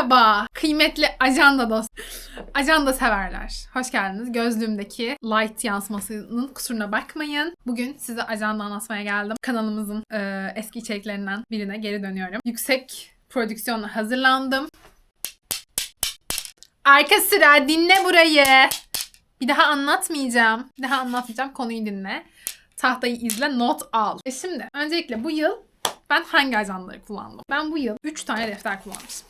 Merhaba kıymetli ajanda dost. Ajanda severler. Hoş geldiniz. Gözlüğümdeki light yansımasının kusuruna bakmayın. Bugün size ajanda anlatmaya geldim. Kanalımızın e, eski içeriklerinden birine geri dönüyorum. Yüksek prodüksiyonla hazırlandım. Arka sıra dinle burayı. Bir daha anlatmayacağım. Bir daha anlatmayacağım. Konuyu dinle. Tahtayı izle, not al. E şimdi öncelikle bu yıl ben hangi ajandaları kullandım? Ben bu yıl 3 tane defter kullanmışım.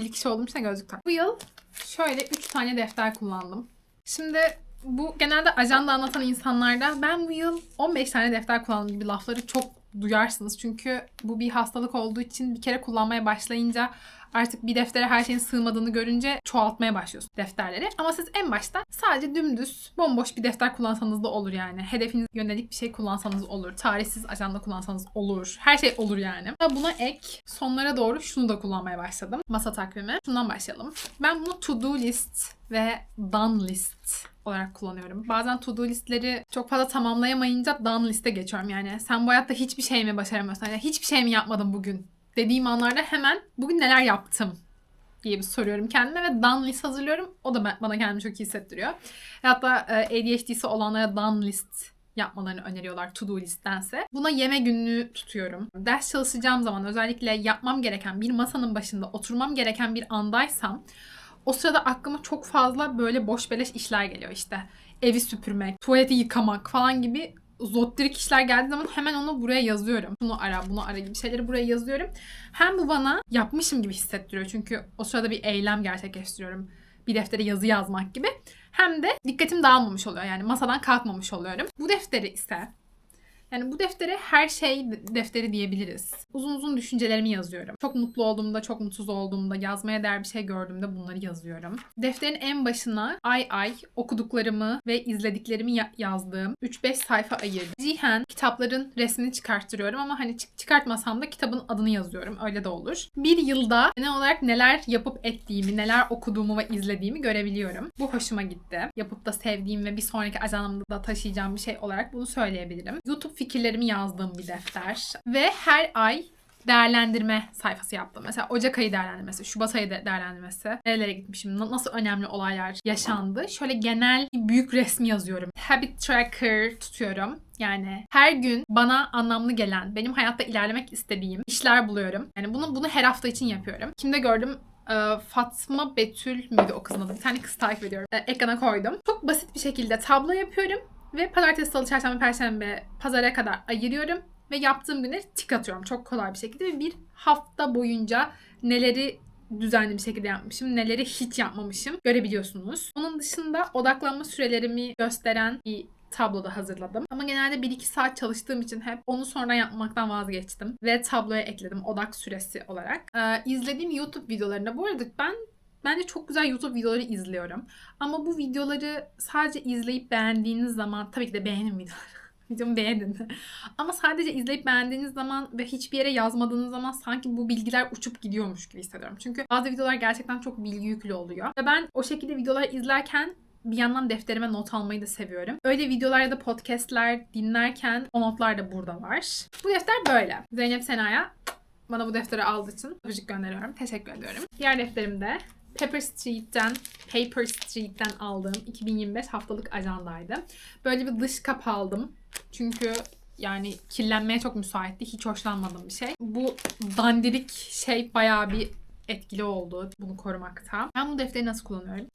Bir kişi olduğum için gözlük tak. Bu yıl şöyle 3 tane defter kullandım. Şimdi bu genelde ajanda anlatan insanlarda ben bu yıl 15 tane defter kullandım gibi lafları çok duyarsınız. Çünkü bu bir hastalık olduğu için bir kere kullanmaya başlayınca artık bir deftere her şeyin sığmadığını görünce çoğaltmaya başlıyorsun defterleri. Ama siz en başta sadece dümdüz bomboş bir defter kullansanız da olur yani. Hedefiniz yönelik bir şey kullansanız olur. Tarihsiz ajanda kullansanız olur. Her şey olur yani. Buna ek sonlara doğru şunu da kullanmaya başladım. Masa takvimi. Şundan başlayalım. Ben bunu to do list ve done list olarak kullanıyorum. Bazen to do listleri çok fazla tamamlayamayınca done liste geçiyorum. Yani sen bu hayatta hiçbir şey mi başaramıyorsun? Yani hiçbir şey mi yapmadın bugün dediğim anlarda hemen bugün neler yaptım diye bir soruyorum kendime ve done list hazırlıyorum. O da bana kendimi çok iyi hissettiriyor. Hatta e, ADHD'si olanlara done list yapmalarını öneriyorlar to do listtense. Buna yeme günlüğü tutuyorum. Ders çalışacağım zaman özellikle yapmam gereken bir masanın başında oturmam gereken bir andaysam o sırada aklıma çok fazla böyle boş beleş işler geliyor işte. Evi süpürmek, tuvaleti yıkamak falan gibi zottirik işler geldiği zaman hemen onu buraya yazıyorum. Bunu ara, bunu ara gibi şeyleri buraya yazıyorum. Hem bu bana yapmışım gibi hissettiriyor. Çünkü o sırada bir eylem gerçekleştiriyorum. Bir deftere yazı yazmak gibi. Hem de dikkatim dağılmamış oluyor. Yani masadan kalkmamış oluyorum. Bu defteri ise yani bu deftere her şey defteri diyebiliriz. Uzun uzun düşüncelerimi yazıyorum. Çok mutlu olduğumda, çok mutsuz olduğumda, yazmaya değer bir şey gördüğümde bunları yazıyorum. Defterin en başına ay ay okuduklarımı ve izlediklerimi ya- yazdığım 3-5 sayfa ayırdım. Cihen kitapların resmini çıkarttırıyorum ama hani çık- çıkartmasam da kitabın adını yazıyorum. Öyle de olur. Bir yılda genel olarak neler yapıp ettiğimi, neler okuduğumu ve izlediğimi görebiliyorum. Bu hoşuma gitti. Yapıp da sevdiğim ve bir sonraki ajandamda da taşıyacağım bir şey olarak bunu söyleyebilirim. YouTube fikirlerimi yazdığım bir defter. Ve her ay değerlendirme sayfası yaptım. Mesela Ocak ayı değerlendirmesi, Şubat ayı değerlendirmesi. Nerelere gitmişim, nasıl önemli olaylar yaşandı. Şöyle genel büyük resmi yazıyorum. Habit tracker tutuyorum. Yani her gün bana anlamlı gelen, benim hayatta ilerlemek istediğim işler buluyorum. Yani bunu bunu her hafta için yapıyorum. Kimde gördüm? Ee, Fatma Betül müydü o kızın adı? Bir tane kız takip ediyorum. Ee, ekrana koydum. Çok basit bir şekilde tablo yapıyorum. Ve pazartesi, salı, çarşamba, perşembe, pazara kadar ayırıyorum. Ve yaptığım günleri tik atıyorum çok kolay bir şekilde. Ve bir hafta boyunca neleri düzenli bir şekilde yapmışım, neleri hiç yapmamışım görebiliyorsunuz. Onun dışında odaklanma sürelerimi gösteren bir tabloda hazırladım. Ama genelde 1-2 saat çalıştığım için hep onu sonra yapmaktan vazgeçtim. Ve tabloya ekledim odak süresi olarak. Ee, izlediğim YouTube videolarında bu arada ben Bence çok güzel YouTube videoları izliyorum. Ama bu videoları sadece izleyip beğendiğiniz zaman tabii ki de beğenin videoları. Videomu beğenin. Ama sadece izleyip beğendiğiniz zaman ve hiçbir yere yazmadığınız zaman sanki bu bilgiler uçup gidiyormuş gibi hissediyorum. Çünkü bazı videolar gerçekten çok bilgi yüklü oluyor. Ve ben o şekilde videolar izlerken bir yandan defterime not almayı da seviyorum. Öyle videolar ya da podcastler dinlerken o notlar da burada var. Bu defter böyle. Zeynep Sena'ya bana bu defteri aldığı için öpücük gönderiyorum. Teşekkür ediyorum. Diğer defterimde Pepper Street'ten, Paper Street'ten aldığım 2025 haftalık ajandaydı. Böyle bir dış kap aldım. Çünkü yani kirlenmeye çok müsaitti. Hiç hoşlanmadığım bir şey. Bu dandirik şey bayağı bir etkili oldu bunu korumakta. Ben bu defteri nasıl kullanıyorum?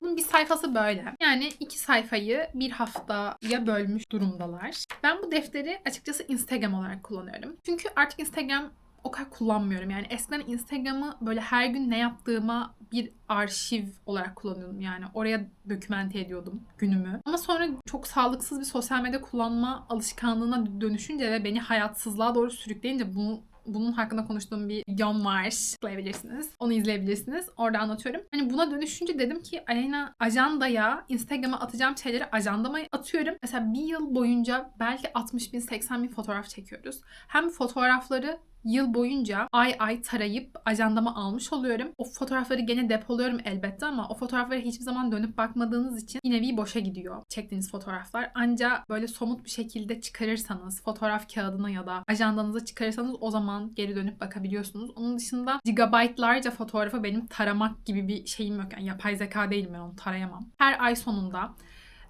Bunun bir sayfası böyle. Yani iki sayfayı bir haftaya bölmüş durumdalar. Ben bu defteri açıkçası Instagram olarak kullanıyorum. Çünkü artık Instagram o kadar kullanmıyorum. Yani eskiden Instagram'ı böyle her gün ne yaptığıma bir arşiv olarak kullanıyordum. Yani oraya dokümente ediyordum günümü. Ama sonra çok sağlıksız bir sosyal medya kullanma alışkanlığına dönüşünce ve beni hayatsızlığa doğru sürükleyince bunu bunun hakkında konuştuğum bir videom var. Tıklayabilirsiniz. Onu izleyebilirsiniz. Orada anlatıyorum. Hani buna dönüşünce dedim ki Aleyna ajandaya Instagram'a atacağım şeyleri ajandama atıyorum. Mesela bir yıl boyunca belki 60 bin 80 bin fotoğraf çekiyoruz. Hem fotoğrafları yıl boyunca ay ay tarayıp ajandama almış oluyorum. O fotoğrafları gene depoluyorum elbette ama o fotoğraflara hiçbir zaman dönüp bakmadığınız için bir nevi boşa gidiyor çektiğiniz fotoğraflar. Anca böyle somut bir şekilde çıkarırsanız fotoğraf kağıdına ya da ajandanıza çıkarırsanız o zaman geri dönüp bakabiliyorsunuz. Onun dışında gigabaytlarca fotoğrafı benim taramak gibi bir şeyim yok. Yani yapay zeka değilim ben onu tarayamam. Her ay sonunda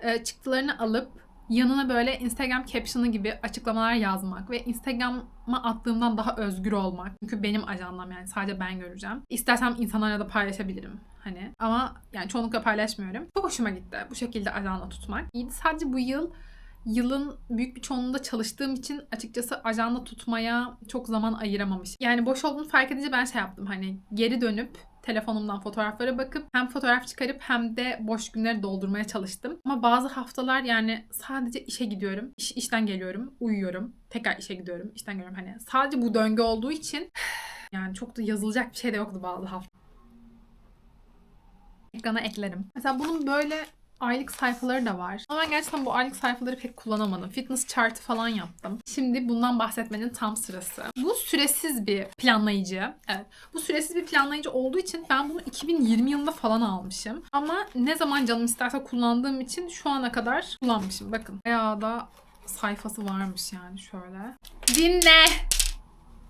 e, çıktılarını alıp yanına böyle Instagram caption'ı gibi açıklamalar yazmak ve Instagram'a attığımdan daha özgür olmak. Çünkü benim ajandam yani sadece ben göreceğim. İstersem insanlarla da paylaşabilirim. Hani ama yani çoğunlukla paylaşmıyorum. Çok hoşuma gitti bu şekilde ajanda tutmak. İyiydi. Sadece bu yıl yılın büyük bir çoğunluğunda çalıştığım için açıkçası ajanda tutmaya çok zaman ayıramamış. Yani boş olduğunu fark edince ben şey yaptım hani geri dönüp telefonumdan fotoğraflara bakıp hem fotoğraf çıkarıp hem de boş günleri doldurmaya çalıştım. Ama bazı haftalar yani sadece işe gidiyorum, iş, işten geliyorum, uyuyorum, tekrar işe gidiyorum, işten geliyorum. Hani sadece bu döngü olduğu için yani çok da yazılacak bir şey de yoktu bazı hafta. Ekrana eklerim. Mesela bunun böyle aylık sayfaları da var. Ama ben gerçekten bu aylık sayfaları pek kullanamadım. Fitness chart'ı falan yaptım. Şimdi bundan bahsetmenin tam sırası. Bu süresiz bir planlayıcı. Evet. Bu süresiz bir planlayıcı olduğu için ben bunu 2020 yılında falan almışım. Ama ne zaman canım isterse kullandığım için şu ana kadar kullanmışım. Bakın. Bayağı da sayfası varmış yani şöyle. Dinle.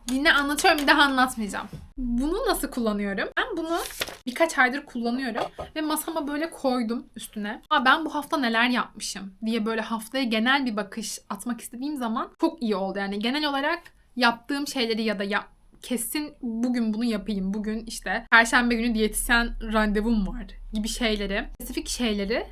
Dinle anlatıyorum bir daha anlatmayacağım. Bunu nasıl kullanıyorum? Ben bunu birkaç aydır kullanıyorum ve masama böyle koydum üstüne. Aa ben bu hafta neler yapmışım diye böyle haftaya genel bir bakış atmak istediğim zaman çok iyi oldu. Yani genel olarak yaptığım şeyleri ya da yap kesin bugün bunu yapayım. Bugün işte perşembe günü diyetisyen randevum var gibi şeyleri, spesifik şeyleri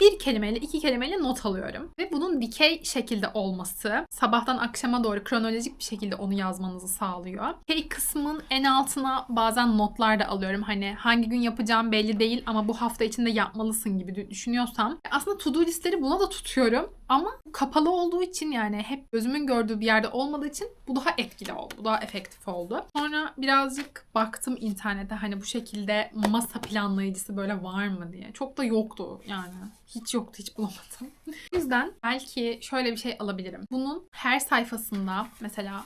bir kelimeyle, iki kelimeyle not alıyorum. Ve bunun dikey şekilde olması sabahtan akşama doğru kronolojik bir şekilde onu yazmanızı sağlıyor. Dikey kısmın en altına bazen notlar da alıyorum. Hani hangi gün yapacağım belli değil ama bu hafta içinde yapmalısın gibi düşünüyorsam. Aslında to do listleri buna da tutuyorum. Ama kapalı olduğu için yani hep gözümün gördüğü bir yerde olmadığı için bu daha etkili oldu. Bu daha efektif oldu. Sonra birazcık baktım internete hani bu şekilde masa planlayıcısı böyle var mı diye. Çok da yoktu yani. Hiç yoktu hiç bulamadım. o yüzden belki şöyle bir şey alabilirim. Bunun her sayfasında mesela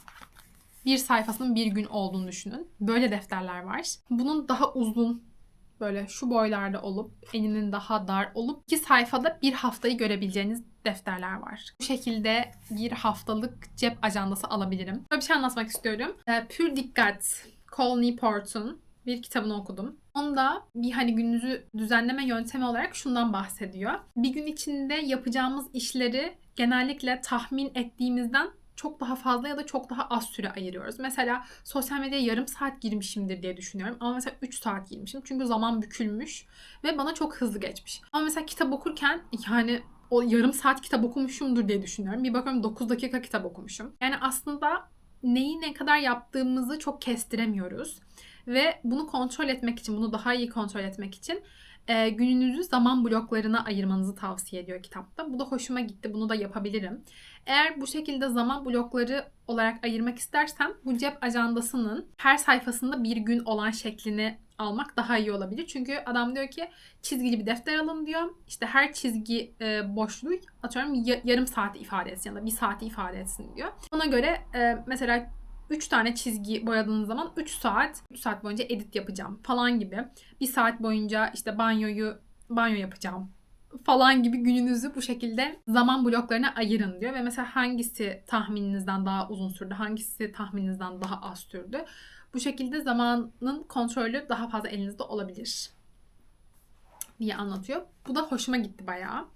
bir sayfasının bir gün olduğunu düşünün. Böyle defterler var. Bunun daha uzun böyle şu boylarda olup eninin daha dar olup iki sayfada bir haftayı görebileceğiniz defterler var. Bu şekilde bir haftalık cep ajandası alabilirim. Böyle bir şey anlatmak istiyorum. Ee, Pür Dikkat, Col Newport'un bir kitabını okudum. Onda bir hani gününüzü düzenleme yöntemi olarak şundan bahsediyor. Bir gün içinde yapacağımız işleri genellikle tahmin ettiğimizden çok daha fazla ya da çok daha az süre ayırıyoruz. Mesela sosyal medyaya yarım saat girmişimdir diye düşünüyorum. Ama mesela 3 saat girmişim. Çünkü zaman bükülmüş ve bana çok hızlı geçmiş. Ama mesela kitap okurken yani o yarım saat kitap okumuşumdur diye düşünüyorum. Bir bakıyorum 9 dakika kitap okumuşum. Yani aslında neyi ne kadar yaptığımızı çok kestiremiyoruz. Ve bunu kontrol etmek için, bunu daha iyi kontrol etmek için e, gününüzü zaman bloklarına ayırmanızı tavsiye ediyor kitapta. Bu da hoşuma gitti. Bunu da yapabilirim. Eğer bu şekilde zaman blokları olarak ayırmak istersem bu cep ajandasının her sayfasında bir gün olan şeklini almak daha iyi olabilir. Çünkü adam diyor ki çizgili bir defter alın diyor. İşte her çizgi e, boşluğu atıyorum yarım saati ifade etsin ya da bir saati ifade etsin diyor. Ona göre e, mesela 3 tane çizgi boyadığınız zaman 3 saat 3 saat boyunca edit yapacağım falan gibi. Bir saat boyunca işte banyoyu banyo yapacağım falan gibi gününüzü bu şekilde zaman bloklarına ayırın diyor. Ve mesela hangisi tahmininizden daha uzun sürdü, hangisi tahmininizden daha az sürdü. Bu şekilde zamanın kontrolü daha fazla elinizde olabilir diye anlatıyor. Bu da hoşuma gitti bayağı.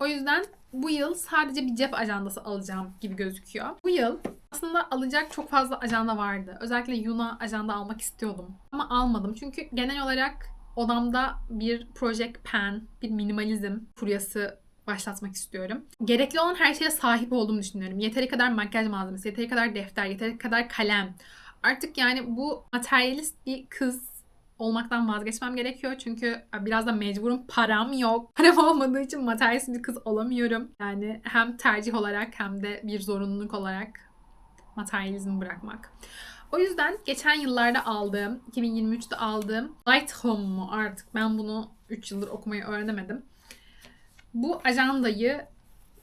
O yüzden bu yıl sadece bir cep ajandası alacağım gibi gözüküyor. Bu yıl aslında alacak çok fazla ajanda vardı. Özellikle Yuna ajanda almak istiyordum. Ama almadım. Çünkü genel olarak odamda bir project pen, bir minimalizm furyası başlatmak istiyorum. Gerekli olan her şeye sahip olduğumu düşünüyorum. Yeteri kadar makyaj malzemesi, yeteri kadar defter, yeteri kadar kalem. Artık yani bu materyalist bir kız olmaktan vazgeçmem gerekiyor. Çünkü biraz da mecburum. Param yok. Param olmadığı için materyalist bir kız olamıyorum. Yani hem tercih olarak hem de bir zorunluluk olarak materyalizmi bırakmak. O yüzden geçen yıllarda aldığım, 2023'te aldığım Lighthome mu artık ben bunu 3 yıldır okumayı öğrenemedim. Bu ajandayı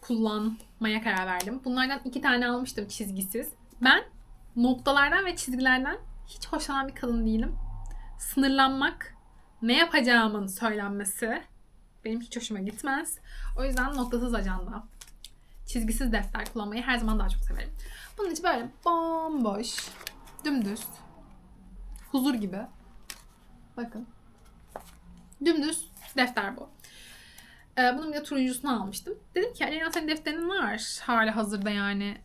kullanmaya karar verdim. Bunlardan iki tane almıştım çizgisiz. Ben noktalardan ve çizgilerden hiç hoşlanan bir kadın değilim. Sınırlanmak, ne yapacağımın söylenmesi benim hiç hoşuma gitmez. O yüzden noktasız ajanda, çizgisiz defter kullanmayı her zaman daha çok severim. Bunun için böyle bomboş, dümdüz, huzur gibi. Bakın. Dümdüz defter bu. Ee, bunun bir de turuncusunu almıştım. Dedim ki Aleyna senin defterin var hali hazırda yani.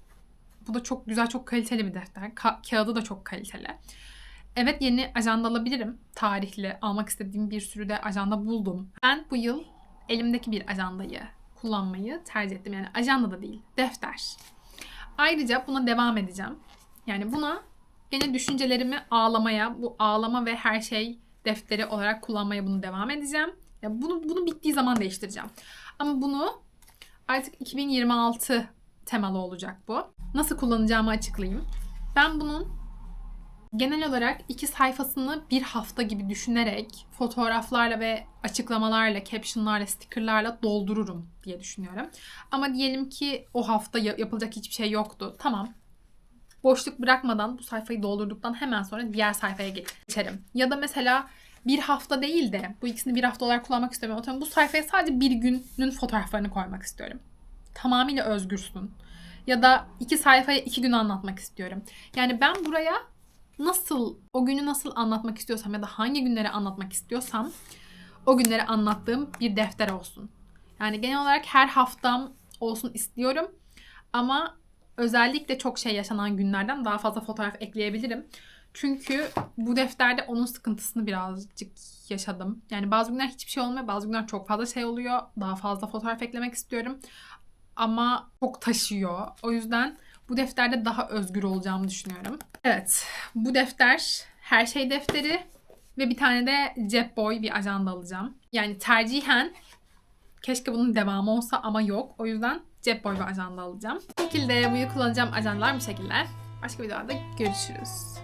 Bu da çok güzel, çok kaliteli bir defter. Ka- kağıdı da çok kaliteli. Evet yeni ajanda alabilirim. Tarihli almak istediğim bir sürü de ajanda buldum. Ben bu yıl elimdeki bir ajandayı kullanmayı tercih ettim. Yani ajanda da değil, defter. Ayrıca buna devam edeceğim. Yani buna gene düşüncelerimi ağlamaya, bu ağlama ve her şey defteri olarak kullanmaya bunu devam edeceğim. Ya bunu bunu bittiği zaman değiştireceğim. Ama bunu artık 2026 temalı olacak bu. Nasıl kullanacağımı açıklayayım. Ben bunun genel olarak iki sayfasını bir hafta gibi düşünerek fotoğraflarla ve açıklamalarla, captionlarla, stickerlarla doldururum diye düşünüyorum. Ama diyelim ki o hafta ya- yapılacak hiçbir şey yoktu. Tamam. Boşluk bırakmadan bu sayfayı doldurduktan hemen sonra diğer sayfaya geçerim. Ya da mesela bir hafta değil de bu ikisini bir hafta olarak kullanmak istemiyorum. Bu sayfaya sadece bir günün fotoğraflarını koymak istiyorum. Tamamıyla özgürsün. Ya da iki sayfaya iki gün anlatmak istiyorum. Yani ben buraya nasıl, o günü nasıl anlatmak istiyorsam ya da hangi günleri anlatmak istiyorsam o günleri anlattığım bir defter olsun. Yani genel olarak her haftam olsun istiyorum. Ama özellikle çok şey yaşanan günlerden daha fazla fotoğraf ekleyebilirim. Çünkü bu defterde onun sıkıntısını birazcık yaşadım. Yani bazı günler hiçbir şey olmuyor, bazı günler çok fazla şey oluyor. Daha fazla fotoğraf eklemek istiyorum. Ama çok taşıyor. O yüzden bu defterde daha özgür olacağımı düşünüyorum. Evet, bu defter her şey defteri ve bir tane de cep boy bir ajanda alacağım. Yani tercihen keşke bunun devamı olsa ama yok. O yüzden cep boy bir ajanda alacağım. Bu şekilde bu kullanacağım ajandalar bu şekilde. Başka videolarda görüşürüz.